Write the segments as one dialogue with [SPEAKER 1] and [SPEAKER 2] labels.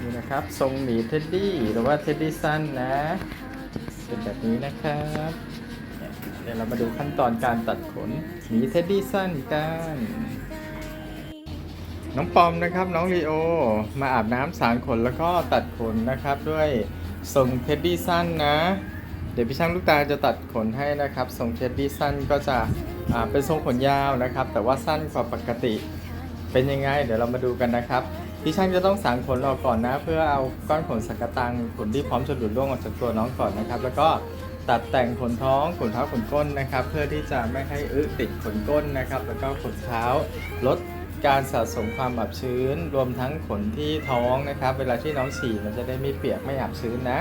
[SPEAKER 1] นี่นะครับทรงหมีเท็ดดี้หรือว่าเท็ดดี้สั้นนะ เป็นแบบนี้นะครับเดี๋ยวเรามาดูขั้นตอนการตัดขนหมีเท็ดดี้สั้นกันน้องปอมนะครับน้องลีโอมาอาบน้ำสางขนแล้วก็ตัดขนนะครับด้วยทรงเท็ดดี้สั้นนะ เดี๋ยวพี่ช่างลูกตาจะตัดขนให้นะครับทรงเท็ดดี้สั้นก็จะเป็นทรงขนยาวนะครับ แต่ว่าสั้นกว่าปกติเป็นยังไง เดี๋ยวเรามาดูกันนะครับ พี่ช่างจะต้องสางขนออกก่อนนะ เพื่อเอาก้อนขนสังกะตังขนที่พร้อมจะหลุดร่วงออกจากตัวน้องก่อนนะครับ แล้วก็ตัดแต่งขนท้องขนเท้าขนก้นนะครับ เพื่อที่จะไม่ให้อึติดขนก้นนะครับ แล้วก็ขนเท้าลดการสะสมความอับชื้น รวมทั้งขนที่ท้องนะครับ เวลาที่น้องฉี่มันจะได้ไม่เปียกไม่อับชื้นนะ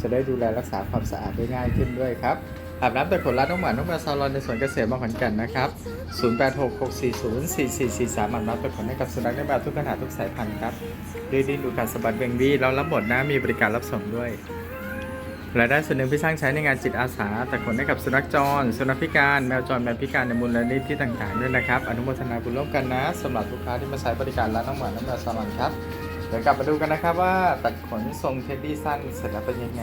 [SPEAKER 1] จะได้ดูแลรักษาความสะอาดได้ง่ายขึ้นด้วยครับ อาบน้ำแต่ขนร้านน้องหมาน้องแมวซาลอนในสวนเกษตรมขอนแก่นนะครับ 0866404443อาบน้ำแต่ขนให้กับสุนัขในแบบทุกขนาดทุกสายพันธุ์ครับด้วยดิ้นดูการสะบัดเบงวีเรารับหมดนะมีบริการรับส่งด้วยรายได้ส่วนหนึ่งพี่ช่างใช้ในงานจิตอาสา แต่ขนให้กับสุนัขจร สุนัขพิการ แมวจรแมวพิการในมูลนิธิต่างๆด้วยนะครับ อนุโมทนาบุญร่วมกันนะสำหรับลูกค้าที่มาใช้บริการร้านน้องหมาน้องแมวซาลอนครับ เดี๋ยวกลับมาดูกันนะครับว่าตัดขนทรงเท็ดดี้สั้นเสร็จแล้วเป็นยังไง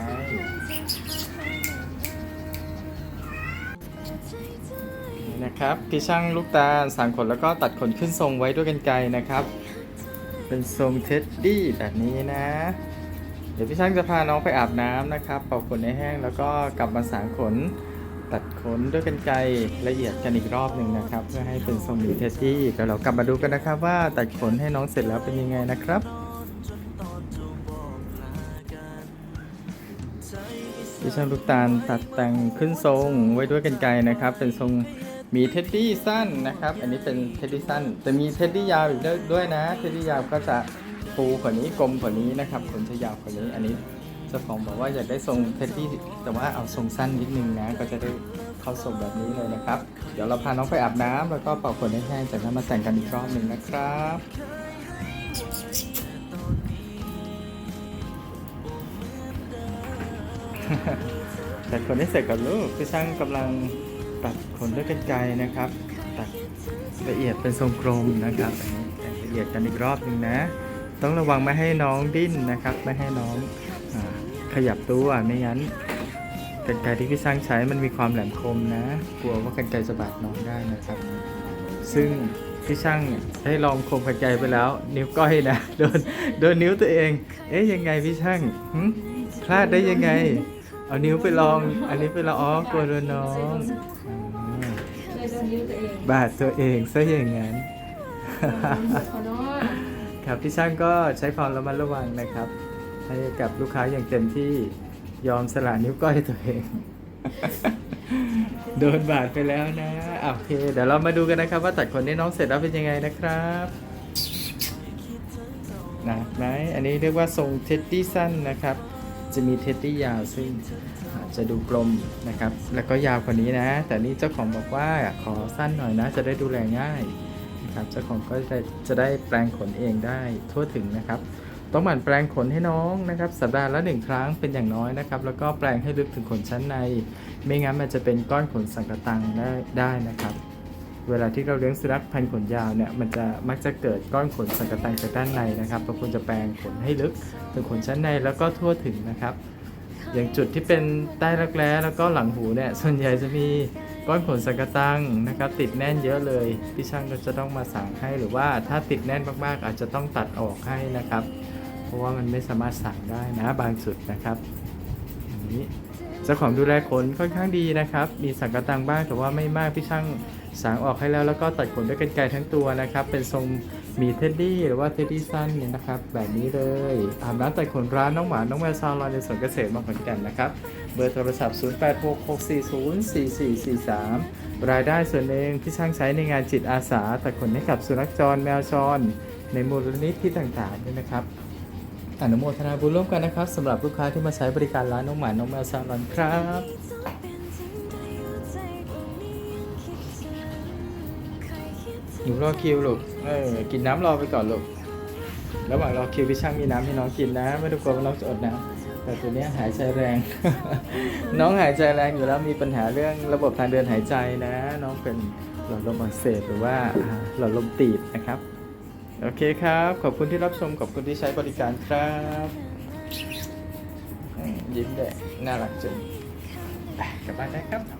[SPEAKER 1] นะครับพี่ช่างลูกตาลสางขนแล้วก็ตัดขนขึ้นทรงไว้ด้วยกันไกรนะครับ เป็นทรงเท็ดดี้แบบนี้นะ เดี๋ยวพี่ช่างจะพาน้องไปอาบน้ำนะครับเป่าขนให้แห้งแล้วก็กลับมาสางขนตัดขนด้วยกันไกรละเอียดกันอีกรอบหนึ่งนะครับ เพื่อให้เป็นทรงหมีเท็ดดี้เดี๋ยวเรากลับมาดูกันนะครับว่าตัดขนให้น้องเสร็จแล้วเป็นยังไงนะครับพี่ช่างลูกตาลตัดแต่งขึ้นทรงไว้ด้วยกันไกรนะครับ เป็นทรง มีเท็ดดี้สั้นนะครับ อันนี้เป็นเท็ดดี้สั้นแต่มีเท็ดดี้ยาวอีกด้วยนะ เท็ดดี้ยาวก็จะฟูกว่านี้กลมกว่านี้นะครับขนจะยาวกว่านี้ อันนี้เจ้าของบอกว่าอยากได้ทรงเท็ดดี้แต่ว่าเอาทรงสั้นนิดนึงนะ ก็จะได้เข้าทรงแบบนี้เลยนะครับ เดี๋ยวเราพาน้องไปอาบน้ำแล้วก็เป่าขนให้แห้งจากนั้นมาแต่งกันอีกรอบหนึ่งนะครับแตัดขนให้เสร็จก่อนลูกพี่ช่างกำลัง ตัดขนด้วยกันไกรนะครับ ตัดละเอียดเป็นทรงกลมนะครับอันนี้ละเอียดกันอีกรอบหนึ่งนะ ต้องระวังไม่ให้น้องดิ้นนะครับ ไม่ให้น้องอขยับตัวไม่งั้นกันไกรที่พี่ช่างใช้มันมีความแหลมคมนะ กลัวว่ากันไกรจะบาดน้องได้นะครับ ซึ่งพี่ช่างได้ลองคมกันไกรไปแล้ว นิ้วก้อยนะโดนโดนนิ้วตัวเอง เอ๊ยยังไงพี่ช่างพลาดได้ยังไง เอานิ้วไปลอง อันนี้ไปละอ๋อกลัวโดนน้องอ่า
[SPEAKER 2] เลยโดนนิ้วตัวเอง
[SPEAKER 1] บาดตัวเองซะอย่างนั้น
[SPEAKER 2] ขอโทษ
[SPEAKER 1] ครับพี่ช่างก็ใช้ความระมัดระวังนะครับ ให้กับลูกค้าอย่างเต็มที่ยอมสละนิ้วก้อยตัวเอง โดนบาดไปแล้วนะอะโอเค เดี๋ยวเรามาดูกันนะครับ ว่าตัดขนให้น้องเสร็จแล้วเป็นยังไงนะครับนะไหมอันนี้เรียกว่าทรงเท็ดดี้สั้นนะครับ จะมีเท็ดดี้ยาวซึ่งอาจจะดูกลมนะครับ แล้วก็ยาวกว่านี้นะ แต่นี่เจ้าของบอกว่าขอสั้นหน่อยนะ จะได้ดูแลง่ายนะครับ เจ้าของก็จะจะได้แปลงขนเองได้ทั่วถึงนะครับ ต้องหมั่นแปลงขนให้น้องนะครับ สัปดาห์ละหนึ่งครั้งเป็นอย่างน้อยนะครับ แล้วก็แปลงให้ลึกถึงขนชั้นใน ไม่งั้นมันจะเป็นก้อนขนสังกตังได้ได้นะครับ เวลาที่เราเลี้ยงสุนัขพันธุ์ขนยาวเนี่ยมันจะมักจะเกิดก้อนขนสังกะตังจากด้านในนะครับเราควรจะแปลงขนให้ลึกถึงขนชั้นในแล้วก็ทั่วถึงนะครับ อย่างจุดที่เป็นใต้รักแร้แล้วก็หลังหูเนี่ยส่วนใหญ่จะมีก้อนขนสังกะตังนะครับ ติดแน่นเยอะเลยพี่ช่างก็จะต้องมาสางให้หรือว่าถ้าติดแน่นมากๆ อาจจะต้องตัดออกให้นะครับ เพราะว่ามันไม่สามารถสางได้นะบางจุดนะครับอย่างนี้เจ้าของดูแลขนค่อนข้างดีนะครับ มีสังกะตังบ้างแต่ว่าไม่มากพี่ช่าง สางออกให้แล้วแล้วก็ตัดขนด้วยกรรไกรทั้งตัวนะครับ เป็นทรงหมีเท็ดดี้หรือว่าเท็ดดี้สั้นเนี่ยนะครับ แบบนี้เลยอาบน้ำตัดขนร้านน้องหมาน้องแมวซาลอนในสวนเกษตรมาขอนแก่นนะครับ เบอร์โทรศัพท์ 0866404443 รายได้ส่วนหนึ่งที่ช่างใช้ในงานจิตอาสาตัดขนให้กับสุนัขจรแมวจรในมูลนิธิต่างๆด้วยนะครับอนุโมทนาบุญร่วมกันนะครับสำหรับลูกค้าที่มาใช้บริการร้านน้องหมาน้องแมวซาลอนครับ หนูรอคิวลูก เออ กินน้ำรอไปก่อนลูก ระหว่างรอคิวพี่ช่างมีน้ำให้น้องกินนะ ไม่ต้องกลัวว่าน้องจะอดน้ำแต่ตัวเนี้ยหายใจแรง น้องหายใจแรงอยู่แล้วมีปัญหาเรื่องระบบทางเดินหายใจนะ น้องเป็นหลอดลมอักเสบหรือว่าอ่าหลอดลมตีบนะครับ โอเคครับ ขอบคุณที่รับชม ขอบคุณที่ใช้บริการครับอืมยิ้มแดงน่ารักจังไปกลับบ้านได้ครับ